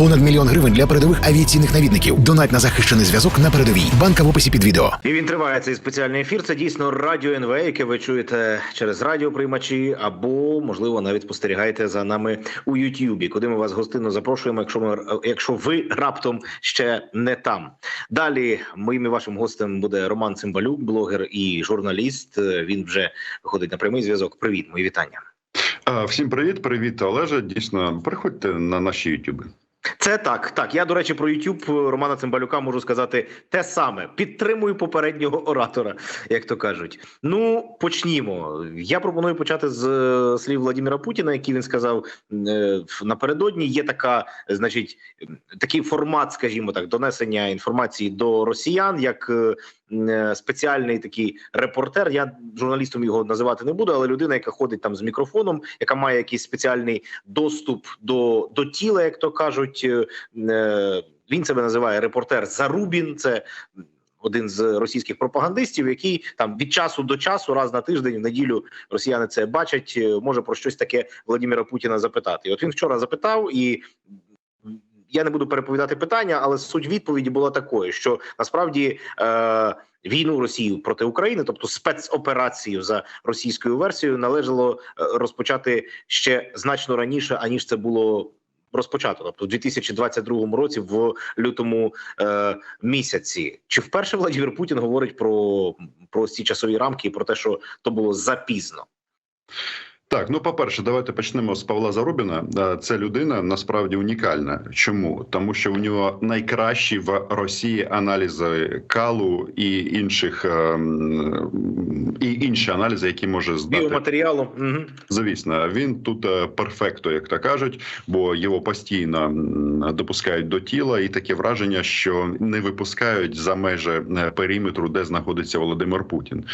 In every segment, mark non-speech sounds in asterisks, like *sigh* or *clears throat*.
Понад мільйон гривень для передових авіаційних навідників. Донать на захищений зв'язок на передовій. Банка в описі під відео. І він триває цей спеціальний ефір. Це дійсно радіо НВ, яке ви чуєте через радіоприймачі, або можливо навіть спостерігаєте за нами у Ютубі, куди ми вас гостинно запрошуємо, якщо ми якщо ви раптом ще не там. Далі моїм і вашим гостем буде Роман Цимбалюк, блогер і журналіст. Він вже виходить на прямий зв'язок. Привіт, мої вітання. Всім привіт, привіт, Олеже. Дійсно, приходьте на наші ютюби. Це так. Так, я до речі про YouTube Романа Цимбалюка можу сказати те саме. Підтримую попереднього оратора, як то кажуть. Ну почнімо. Я пропоную почати з е, слів Владимира Путіна, які він сказав е, напередодні. Є така, значить, такий формат, скажімо так, донесення інформації до росіян, як е, е, спеціальний такий репортер. Я журналістом його називати не буду, але людина, яка ходить там з мікрофоном, яка має якийсь спеціальний доступ до, до тіла, як то кажуть. Е, е, Він себе називає репортер Зарубін. Це один з російських пропагандистів, який там від часу до часу, раз на тиждень, в неділю росіяни це бачать, е, може про щось таке Владимира Путіна запитати. І от він вчора запитав і. Я не буду переповідати питання, але суть відповіді була такою, що насправді е, війну Росії проти України, тобто спецоперацію за російською версією, належало е, розпочати ще значно раніше, аніж це було розпочато, тобто у 2022 році, в лютому е, місяці. Чи вперше Владимир Путін говорить про, про ці часові рамки і про те, що то було запізно? Так, ну по-перше, давайте почнемо з Павла Зарубіна. Е, Це людина насправді унікальна. Чому? Тому що у нього найкращі в Росії аналізи калу і інших ем, і інші аналізи, які може здати Біоматеріалу. Угу. Звісно, він тут е, перфекто, як то кажуть, бо його постійно допускають до тіла, і таке враження, що не випускають за межі е, периметру, де знаходиться Володимир Путін.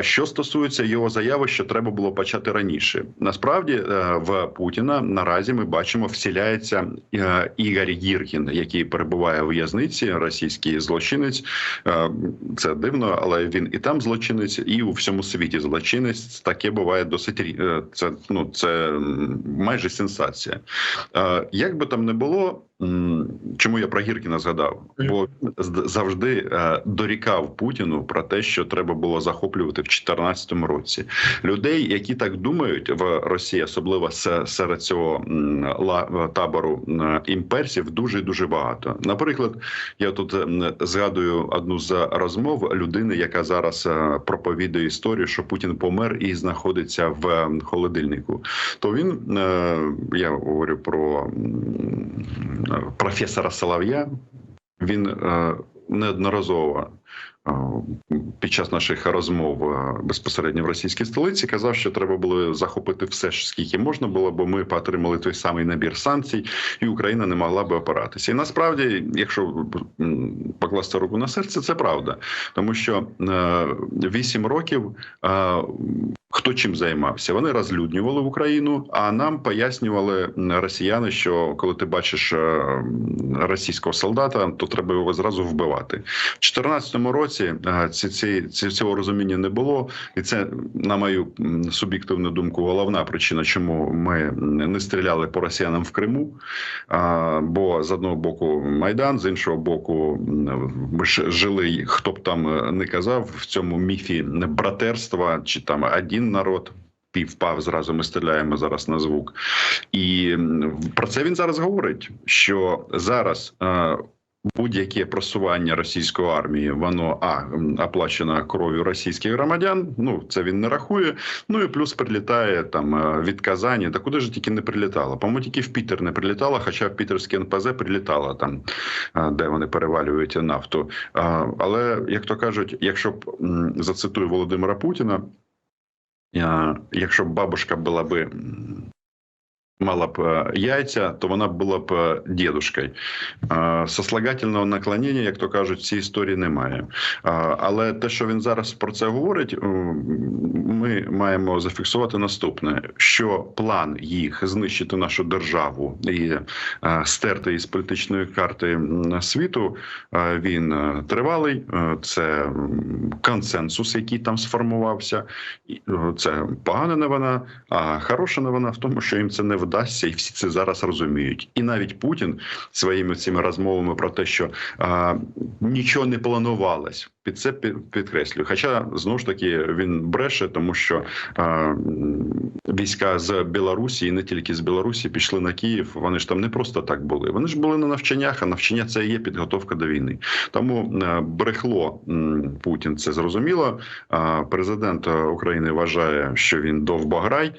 Що стосується його заяви, що треба було почати раніше, насправді е, в Путіна наразі ми бачимо, вселяється е, Ігор Гіркін, який перебуває у в'язниці, російський злочинець. Е, Це дивно, але він і там злочинець, і у всьому світі злочинець. Таке буває досить це. Ну це майже сенсація. Як би там не було. Чому я про Гіркіна згадав? Бо завжди е, дорікав Путіну про те, що треба було захоплювати в 2014 році людей, які так думають в Росії, особливо с- серед цього ла- табору м, імперців, дуже дуже багато. Наприклад, я тут згадую одну з розмов людини, яка зараз е, проповідує історію, що Путін помер і знаходиться в холодильнику. То він е, я говорю про професора Солов'я. Він е, неодноразово е, під час наших розмов е, безпосередньо в російській столиці казав, що треба було захопити все, скільки можна було, бо ми отримали той самий набір санкцій, і Україна не могла би опиратися. І насправді, якщо покласти руку на серце, це правда, тому що е, вісім років. Хто чим займався? Вони розлюднювали в Україну, а нам пояснювали росіяни, що коли ти бачиш е, російського солдата, то треба його зразу вбивати. В 2014 році е, ці, ці, ці, цього розуміння не було, і це, на мою суб'єктивну думку, головна причина, чому ми не стріляли по росіянам в Криму. Бо з одного боку Майдан, з іншого боку, ми ж жили, хто б там е, не казав, в цьому міфі братерства чи там один народ. Півпав зразу ми стріляємо зараз на звук, і про це він зараз говорить. Що зараз е, будь-яке просування російської армії, воно а оплачено кров'ю російських громадян. Ну це він не рахує. Ну і плюс прилітає там е, від Казані. Та куди ж тільки не прилітало? По-моєму, тільки в Пітер не прилітало, хоча в Пітерське НПЗ прилітало там, е, де вони перевалюють нафту. Е, Але як то кажуть, якщо зацитую Володимира Путіна. Якщо бабушка була би мала б е, яйця, то вона була б е, дідушкою. Е, Сослагательного наклонення, як то кажуть, в цій історії немає. Але те, що він зараз про це говорить, ми маємо зафіксувати наступне: що план їх знищити нашу державу і стерти із політичної карти світу, він тривалий. Це консенсус, який там сформувався. Це погана новина, а хороша новина в тому, що їм це не вдалося. Вдасться, і всі це зараз розуміють. І навіть Путін своїми цими розмовами про те, що а, нічого не планувалось. Під це підкреслюю. Хоча знову ж таки він бреше, тому що а, війська з Білорусі і не тільки з Білорусі пішли на Київ. Вони ж там не просто так були. Вони ж були на навчаннях, а навчання це є підготовка до війни. Тому е, брехло Путін. Це зрозуміло. А Президент е, України вважає, що він довбограй.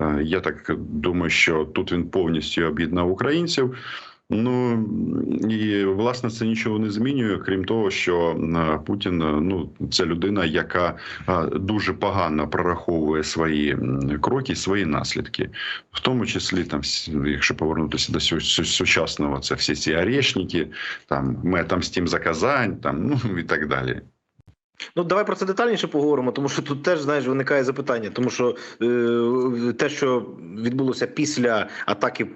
Е, Я так думаю, що тут він повністю об'єднав українців. Ну і власне це нічого не змінює, крім того, що е, Путін е, ну це людина, яка дуже погано прораховує свої кроки, свої наслідки, в тому числі там, якщо повернутися до сучасного, це всі ці орешники, там ми отомстим за Казань, там *laughs* ну і так далі. Ну, давай про це детальніше поговоримо, тому що тут теж знаєш виникає запитання, тому що е, те, що відбулося після атаки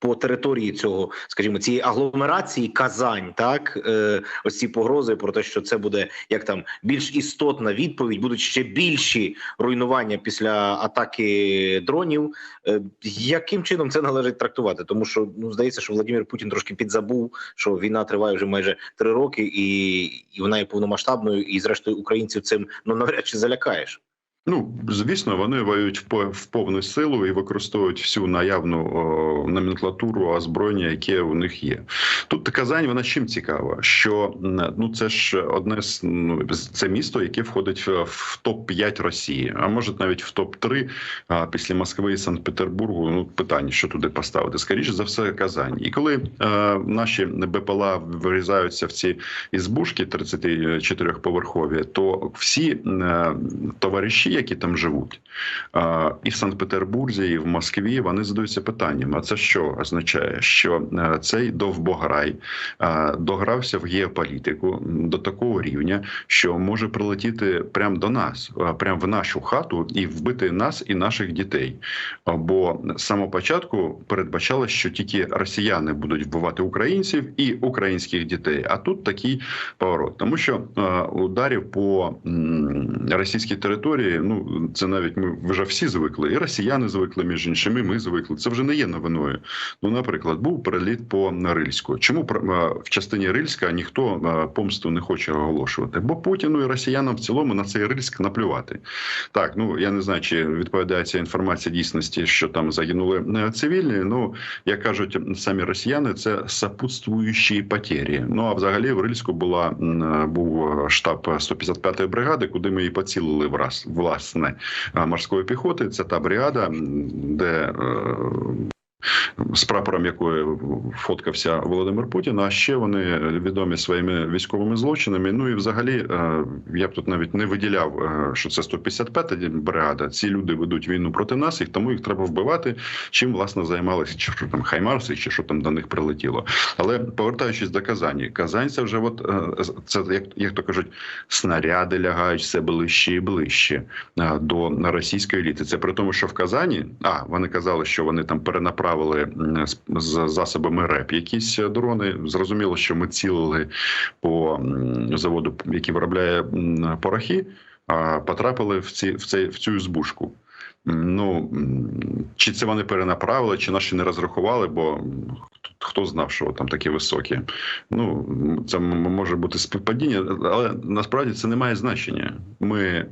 по території цього, скажімо, цієї агломерації Казань, так е, ось ці погрози про те, що це буде як там більш істотна відповідь, будуть ще більші руйнування після атаки дронів. Е, яким чином це належить трактувати? Тому що ну здається, що Владимир Путін трошки підзабув, що війна триває вже майже три роки, і, і вона є повномасштабною, і зрештою українців цим ну навряд чи залякаєш. Ну звісно, вони воюють в по- в повну силу і використовують всю наявну о, номенклатуру озброєння, яке у них є. Тут Казань, вона чим цікава, що ну це ж одне з ну це місто, яке входить в, топ 5 Росії, а може навіть в топ 3 а, після Москви і Санкт-Петербургу. Ну питання, що туди поставити. Скоріше за все, Казань. І коли е, наші БПЛА врізаються в ці ізбушки 34-поверхові, то всі е, товариші, які там живуть, і в Санкт-Петербурзі, і в Москві, вони задаються питанням: а це що означає? Що е, цей довбограй е, догрався в геополітику до такого рівня, що може прилетіти прямо до нас, е, прямо в нашу хату і вбити нас і наших дітей. Бо з самого початку передбачалось, що тільки росіяни будуть вбивати українців і українських дітей. А тут такий поворот, тому що ударів по російській території, ну це навіть ми вже всі звикли, і росіяни звикли між іншими. Ми звикли. Це вже не є новиною. Ну, наприклад, був переліт по Рильську. Чому е, в частині Рильська ніхто е, помсту не хоче оголошувати? Бо Путіну і росіянам в цілому на цей Рильськ наплювати. Так, ну я не знаю, чи відповідає ця інформація дійсності, що там загинули е, цивільні. Ну як кажуть самі росіяни, це сопутствуючі потері. Ну а взагалі в Рильську була був штаб 155-ї бригади, куди ми і поцілили враз власне морської піхоти. Це та бригада, де е, з прапором якої фоткався Володимир Путін. А ще вони відомі своїми військовими злочинами. Ну і взагалі е, я б тут навіть не виділяв, е, що це 155-та бригада. Ці люди ведуть війну проти нас, і тому їх треба вбивати. Чим власне займалися чи що там Хаймарси, чи що там до них прилетіло. Але повертаючись до Казані, Казань вже от е, це як, як то кажуть, снаряди лягають все ближче і ближче до російської еліти. Це при тому, що в Казані, а вони казали, що вони там перенаправили з, з засобами РЕП якісь дрони. Зрозуміло, що ми цілили по заводу, який виробляє порохи, а потрапили в ці в цей в цю збушку. Ну чи це вони перенаправили, чи наші не розрахували, бо хто знав, що там такі високі. Ну це може бути співпадіння, але насправді це не має значення. Ми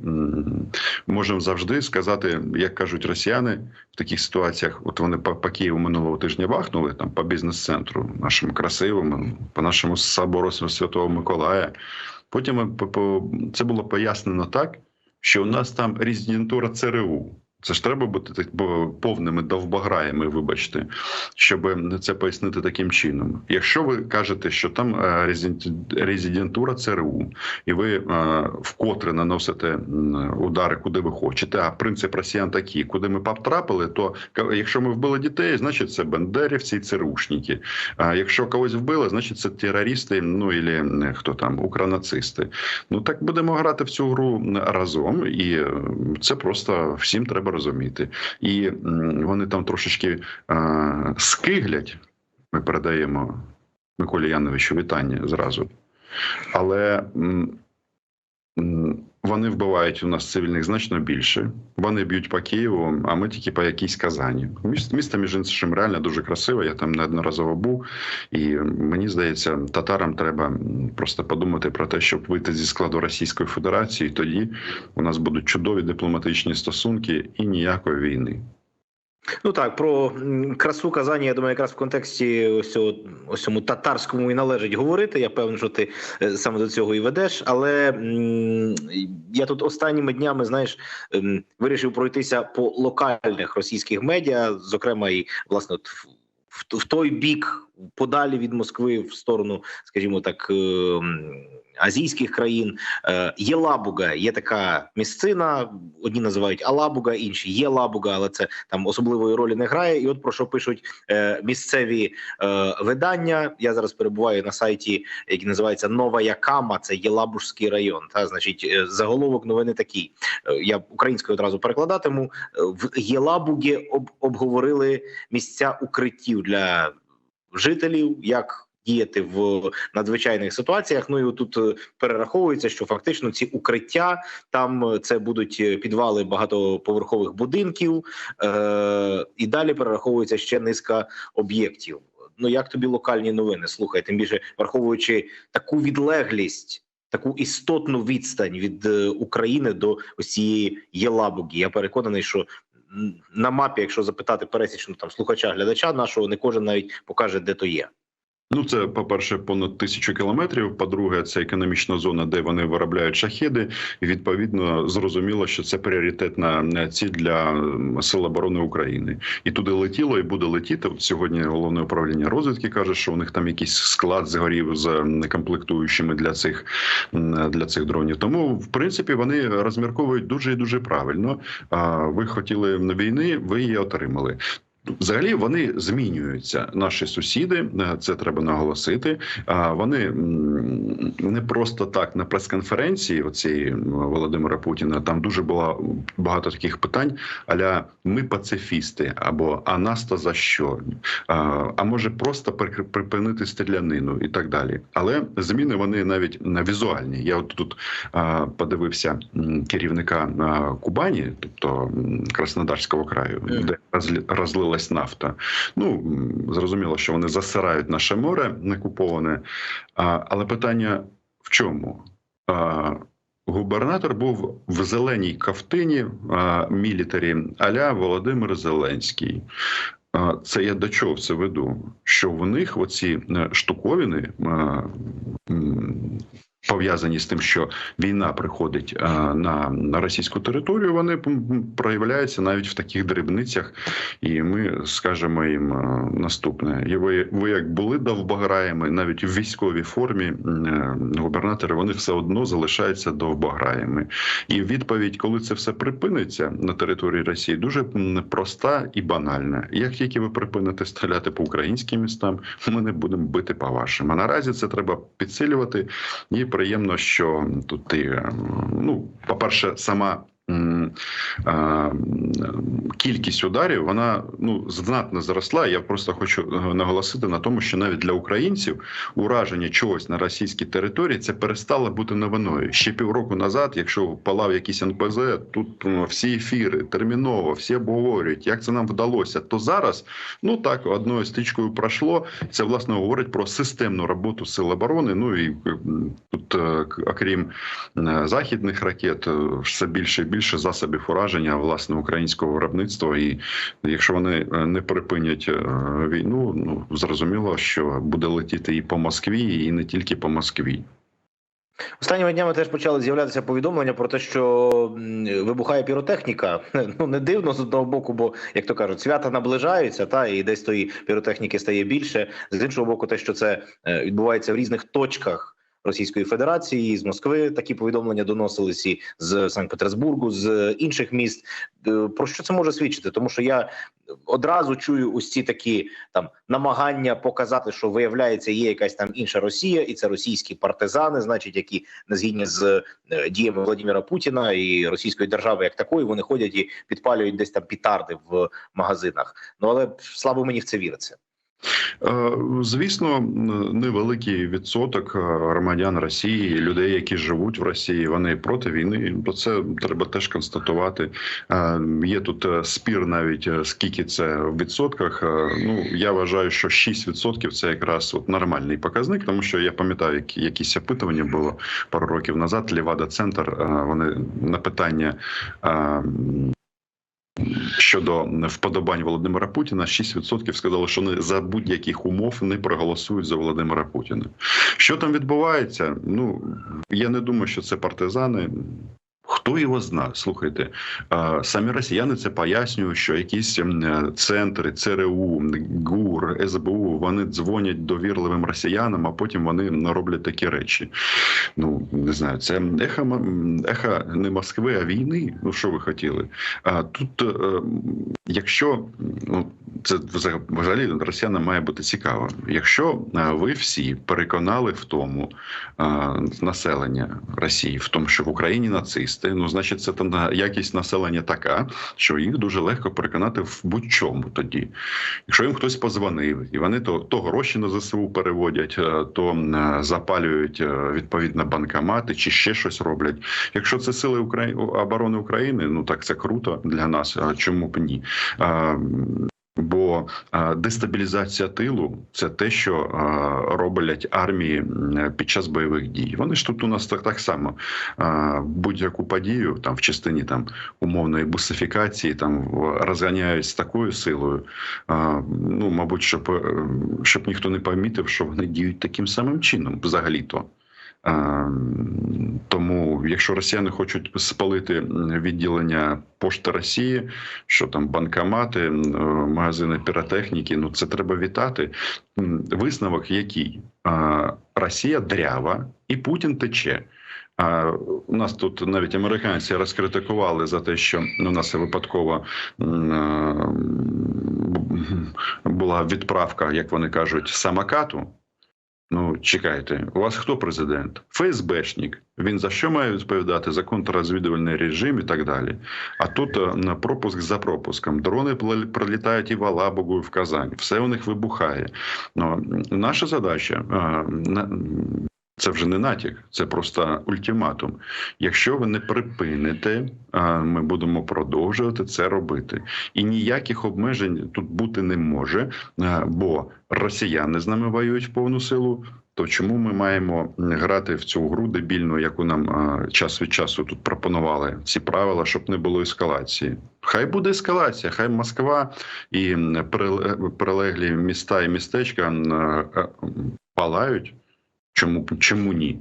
можемо завжди сказати, як кажуть росіяни в таких ситуаціях. От вони по, по Києву минулого тижня бахнули там по бізнес-центру, нашому красивому, по нашому собору Святого Миколая. Потім по- по- це було пояснено так, що у нас там резидентура ЦРУ. Це ж треба бути так повними довбограями, вибачте, щоб це пояснити таким чином. Якщо ви кажете, що там е, резидентура ЦРУ, і ви е, вкотре наносите удари, куди ви хочете. А принцип росіян такий, куди ми потрапили, то якщо ми вбили дітей, значить це бендерівці і ЦРУшники. А якщо когось вбили, значить це терористи, ну і хто там, укронацисти. Ну так будемо грати в цю гру разом, і це просто всім треба розуміти. І вони там трошечки а, скиглять. Ми передаємо Миколі Яновичу вітання зразу. Але м, вони вбивають у нас цивільних значно більше. Вони б'ють по Києву, а ми тільки по якійсь Казані. Міс- Місто, між іншим, реально дуже красиве. Я там неодноразово був. І мені здається, татарам треба просто подумати про те, щоб вийти зі складу Російської Федерації. Тоді у нас будуть чудові дипломатичні стосунки і ніякої війни. Ну так, про красу Казані, я думаю, якраз в контексті ось цього, ось цьому татарському і належить говорити. Я певен, що ти е, саме до цього і ведеш. Але я тут останніми днями, знаєш, ем, вирішив пройтися по локальних російських медіа, зокрема, і власне в той бік, подалі від Москви, в сторону, скажімо так. ем, Азійських країн Е, є Лабуга, є така місцина. Одні називають Алабуга, інші є Лабуга, але це там особливої ролі не грає. І от про що пишуть е, місцеві е, видання. Я зараз перебуваю на сайті, який називається Нова Якама. Це Єлабужський район. Та значить, е, заголовок новини такий. Е, я українською одразу перекладатиму. Е, В Єлабугі об, обговорили місця укриттів для жителів. як Діяти в надзвичайних ситуаціях. Ну і тут е, перераховується, що фактично ці укриття там е, це будуть е, підвали багатоповерхових будинків, е- і далі перераховується ще низка об'єктів. Ну як тобі локальні новини? Слухай, тим більше враховуючи таку відлеглість. Таку істотну відстань від України до ось цієї Єлабуги. Я переконаний, що на мапі, якщо запитати пересічну там слухача глядача нашого, не кожен навіть покаже, де то є. Ну, це по-перше, понад тисячу кілометрів. По-друге, це економічна зона, де вони виробляють шахеди. І відповідно зрозуміло, що це пріоритетна ціль для сил оборони України. І туди летіло і буде летіти. От сьогодні головне управління розвідки каже, що у них там якийсь склад згорів з комплектуючими для цих для цих дронів. Тому, в принципі, вони розмірковують дуже і дуже правильно. Ви хотіли війни, ви її отримали. Взагалі вони змінюються. Наші сусіди, е, це треба наголосити. Вони не просто так на прес-конференції оцієї Володимира Путіна. Там дуже було багато таких питань. Аля ми пацифісти, або а нас то за що? А, може просто припинити стрілянину і так далі. Але зміни вони навіть на візуальні. Я от тут подивився керівника Кубані, тобто Краснодарського краю, де розлі- розлилась нафта. Ну зрозуміло, що вони засирають наше море некуповане. А, але питання в чому? Губернатор був в зеленій кафтині мілітарі аля Володимир Зеленський. Це я до чого це веду? Що в них оці е, штуковини пов'язані з тим, що війна приходить а, на, на російську територію, вони проявляються навіть в таких дрібницях, і ми скажемо їм а, наступне: і ви, ви як були довбограями, навіть в військовій формі е, губернатори вони все одно залишаються довбограями. І відповідь, коли це все припиниться на території Росії, дуже проста і банальна. Як тільки ви припините стріляти по українським містам, ми не будемо бити по вашим. А наразі це треба підсилювати. І приємно, що тут і, е, ну, по-перше, сама. Кількість ударів вона ну знатно зросла. Я просто хочу е, наголосити на тому, що навіть для українців ураження чогось на російській території це перестало бути новиною. Ще півроку назад, якщо палав якийсь НПЗ, тут м, всі ефіри терміново, всі обговорюють, як це нам вдалося. То зараз ну так одною стичкою пройшло. Це власне говорить про системну роботу сил оборони. Ну і тут, е, окрім е, західних ракет, все більше і більше засобів ураження власне українського виробництва. І якщо вони е, не припинять е, війну, ну зрозуміло, що буде летіти і по Москві, і не тільки по Москві. Останніми днями теж почали з'являтися повідомлення про те, що вибухає піротехніка. *laughs* Ну не дивно з одного боку, бо як то кажуть, свята наближаються, та і десь тої піротехніки стає більше. З іншого боку, те, що це е, відбувається в різних точках. Російської Федерації з Москви такі повідомлення доносились і з Санкт-Петербургу, з інших міст. Е, Про що це може свідчити? Тому що я одразу чую ось ці такі там намагання показати, що виявляється, є якась там інша Росія, і це російські партизани, значить, які не згідні з е, діями Владимира Путіна і російської держави, як такої, вони ходять і підпалюють десь там пітарди в магазинах. Ну але слабо мені в це віриться. Е, Звісно, невеликий відсоток е, громадян Росії, людей, які живуть в Росії, вони проти війни. Бо це треба теж констатувати. Е, Є тут спір, навіть скільки це в відсотках. Ну я вважаю, що 6% – це якраз от нормальний показник, тому що я пам'ятаю, які якісь опитування було пару років назад. Лівада Центр вони на питання. Щодо вподобань Володимира Путіна, 6% сказали, що вони за будь-яких умов не проголосують за Володимира Путіна. Що там відбувається? Ну я не думаю, що це партизани. Хто його зна? Слухайте, самі росіяни це пояснюють, що якісь е, центри, ЦРУ, ГУР, СБУ вони дзвонять довірливим росіянам, а потім вони роблять такі речі. Ну не знаю, це ехо, ехо не Москви, а війни. Ну що ви хотіли? А тут, е, якщо ну це взагалі росіянам має бути цікаво, якщо е, ви всі переконали в тому населення Росії, в тому, що в Україні нацисти, ну значить, це на- якість населення така, що їх дуже легко переконати в будь-чому тоді. Якщо їм хтось позвонив, і вони то, то гроші на ЗСУ переводять, е, то е, запалюють е, відповідно банкомати чи ще щось роблять. Якщо це сили Украї... оборони України, ну так це круто для нас. Чому б ні? Дестабілізація тилу це те, що роблять армії під час бойових дій. Вони ж тут у нас так, так само будь-яку подію там в частині там умовної бусифікації там розганяють з такою силою. Ну мабуть, щоб, е, щоб ніхто не помітив, що вони діють таким самим чином, взагалі то. А, Тому, якщо росіяни хочуть спалити відділення пошти Росії, що там банкомати, е, магазини піротехніки, ну це треба вітати. Висновок який? Росія дрява і Путін тече. А у нас тут навіть американці розкритикували за те, що у нас випадково е, була відправка, як вони кажуть, самокату. Ну, чекайте, у вас хто президент? ФСБшник. Він за що має відповідати? За контррозвідувальний режим і так далі. А тут е, на пропуск за пропуском. Дрони пролітають і в Алабугу, і в Казань. Все у них вибухає. Ну, наша задача е, це вже не натяк, це просто ультиматум. Якщо ви не припините, ми будемо продовжувати це робити. І ніяких обмежень тут бути не може, бо росіяни з нами воюють повну силу. То чому ми маємо грати в цю гру дебільну, яку нам е, час від часу тут пропонували ці правила, щоб не було ескалації? Хай буде ескалація, хай Москва і прилеглі міста і містечка е, е, палають. Чому чому ні?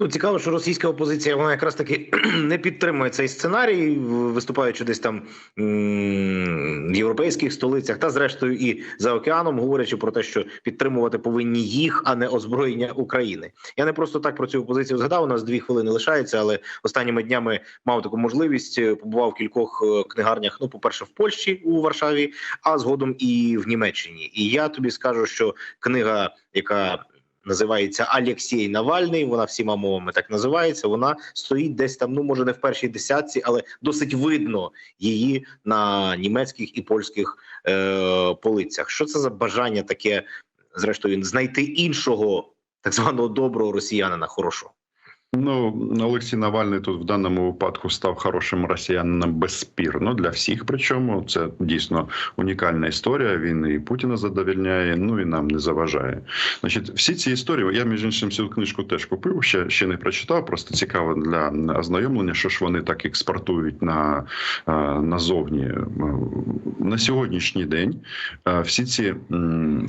Ну, цікаво, що російська опозиція вона якраз таки *clears throat* не підтримує цей сценарій, виступаючи десь там в європейських столицях, та зрештою і за океаном, говорячи про те, що підтримувати повинні їх, а не озброєння України. Я не просто так про цю опозицію згадав. У нас дві хвилини лишається, але останніми днями мав таку можливість. е, Побував в кількох е, книгарнях. Ну, по перше, в Польщі у Варшаві, а згодом і в Німеччині. І я тобі скажу, що книга, яка називається Алєксій Навальний. Вона всіма мовами так називається. Вона стоїть десь там, ну може не в першій десятці, але досить видно її на німецьких і польських е, полицях. Що це за бажання таке, зрештою, знайти іншого так званого доброго росіянина хорошого? Ну Олексій Навальний тут в даному випадку став хорошим росіянином безспірно для всіх. Причому це дійсно унікальна історія. Він і Путіна задовільняє, ну і нам не заважає. Значить, всі ці історії. Я між іншим цю книжку теж купив. Ще ще не прочитав. Просто цікаво для ознайомлення, що ж вони так експортують на е, назовні на сьогоднішній день. е, Всі ці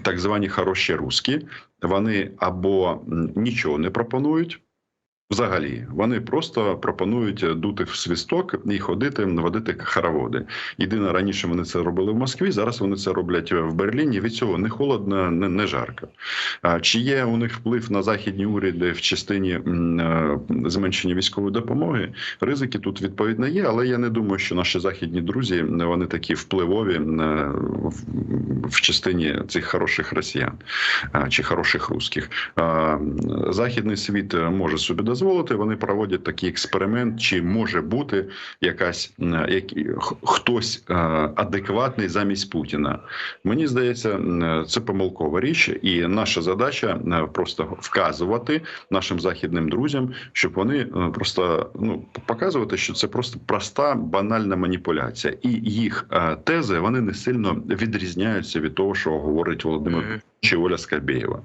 так звані хороші руски, вони або нічого не пропонують. Взагалі, вони просто пропонують дути в свисток і ходити, водити хороводи. Єдине раніше вони це робили в Москві. Зараз вони це роблять в Берліні. Від цього не холодно, не, не жарко. Чи є у них вплив на західні уряди в частині е, зменшення військової допомоги? Ризики тут відповідно є, але я не думаю, що наші західні друзі вони такі впливові е, в, частині цих хороших росіян чи хороших русських. Західний світ може собі дозволити дозволити, вони проводять такий експеримент, чи може бути якась які, хтось е, адекватний замість Путіна. Мені здається, це помилкова річ, і наша задача е, просто вказувати нашим західним друзям, щоб вони е, просто ну показувати, що це просто проста банальна маніпуляція, і їх тези вони не сильно відрізняються від того, що говорить Володимир Мгм. чи Оля Скабєєва.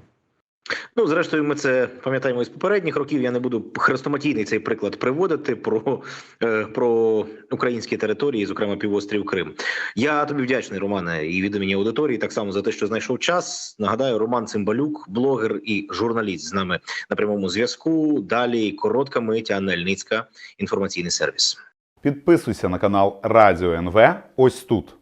Ну, зрештою, ми це пам'ятаємо із попередніх років. Я не буду хрестоматійний цей приклад приводити про, е, про українські території, зокрема півострів Крим. Я тобі вдячний, Романе, і від імені аудиторії, так само за те, що знайшов час. Нагадаю, Роман Цимбалюк, блогер і журналіст з нами на прямому зв'язку. Далі коротка мить, Анна Ельницька, інформаційний сервіс. Підписуйся на канал Радіо НВ ось тут.